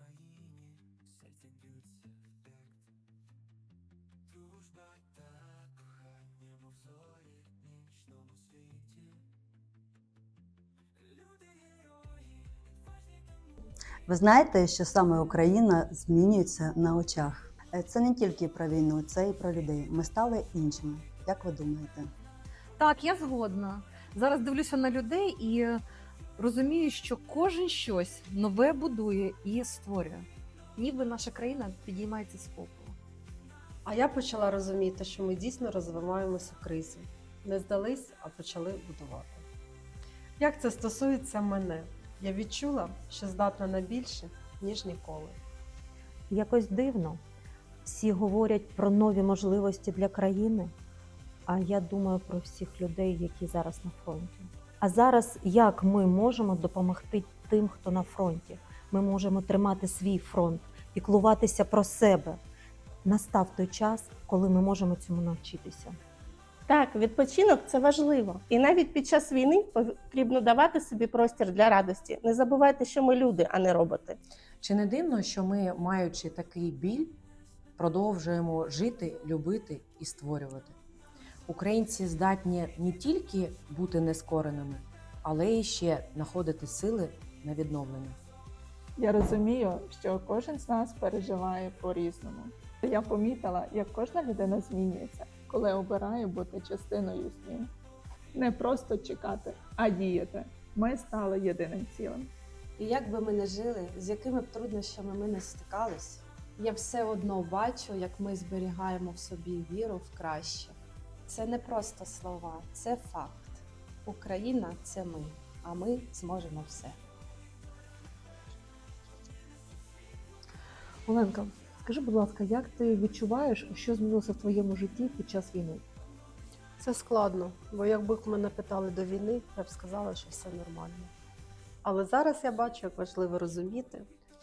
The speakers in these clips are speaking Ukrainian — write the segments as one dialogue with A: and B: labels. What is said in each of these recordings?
A: Україні серця б'ються в такт Дружба та кохання, мов зорі нічному світі. Люди герої. Ви знаєте, що саме Україна змінюється на очах. Е, це не тільки про війну, це і про людей. Ми стали іншими. Як ви думаєте?
B: Так, я згодна. Зараз дивлюся на людей і розумію, що кожен щось нове будує і створює. Ніби наша країна підіймається з попелу.
C: А я почала розуміти, що ми дійсно розвиваємося в кризі. Не здались, а почали будувати. Як це стосується мене? Я відчула, що здатна на більше, ніж ніколи.
D: Якось дивно. Всі говорять про нові можливості для країни, а я думаю про всіх людей, які зараз на фронті. А зараз як ми можемо допомогти тим, хто на фронті? Ми можемо тримати свій фронт, піклуватися про себе. Настав той час, коли ми можемо цьому навчитися.
E: Так, відпочинок це важливо. І навіть під час війни потрібно давати собі простір для радості. Не забувайте, що ми люди, а не роботи.
F: Чи не дивно, що ми, маючи такий біль, продовжуємо жити, любити і створювати? Українці здатні не тільки бути нескореними, але й ще знаходити сили на відновлення.
G: Я розумію, що кожен з нас переживає по-різному. Я помітила, як кожна людина змінюється, коли обирає бути частиною змін. Не просто чекати, а діяти. Ми стали єдиним цілим.
H: І як би ми не жили, з якими б труднощами ми не стикались, я все одно бачу, як ми зберігаємо в собі віру в краще. Це не просто слова, це факт. Україна це ми, а ми зможемо все.
B: Оленка, скажи, будь ласка, як ти відчуваєш, що змінилося в твоєму житті під час війни?
C: Це складно, бо якби мене питали до війни, я б сказала, що все нормально. Але зараз я бачу, як важливо розуміти,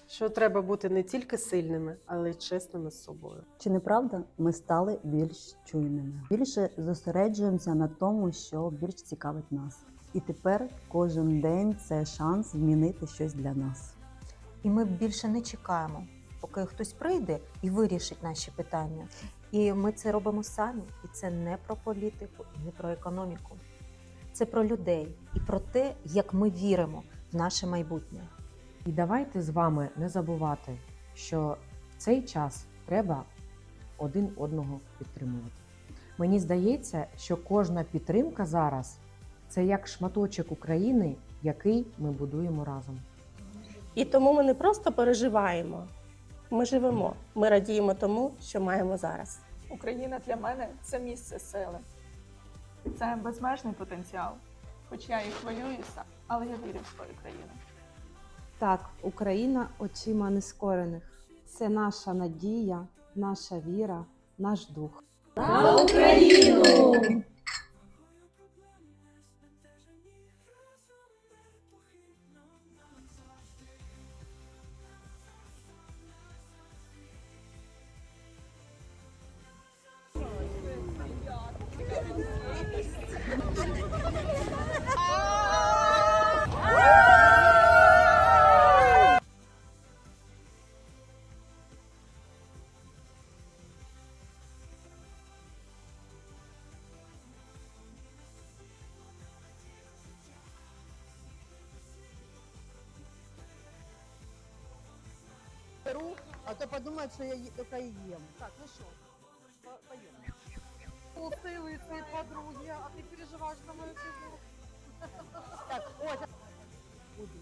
C: що треба бути не тільки сильними, але й чесними з собою.
A: Чи не правда, ми стали більш чуйними? Більше зосереджуємося на тому, що більш цікавить нас. І тепер кожен день це шанс змінити щось для нас.
D: І ми більше не чекаємо, поки хтось прийде і вирішить наші питання. І ми це робимо самі. І це не про політику, і не про економіку. Це про людей і про те, як ми віримо в наше майбутнє.
F: І давайте з вами не забувати, що в цей час треба один одного підтримувати. Мені здається, що кожна підтримка зараз це як шматочок України, який ми будуємо разом.
E: І тому ми не просто переживаємо, ми живемо. Ми радіємо тому, що маємо зараз.
G: Україна для мене це місце сили. Це безмежний потенціал. Хоч я і хвилююся, але я вірю в свою країну.
I: Так, Україна очима нескорених. Це наша надія, наша віра, наш дух.
J: Беру, а то подумают, что я е- только и ем. Так, ну что, поем.
B: Полсили твої подруги, а ти переживаєш за мою фігуру.
J: Так, о, щас буду.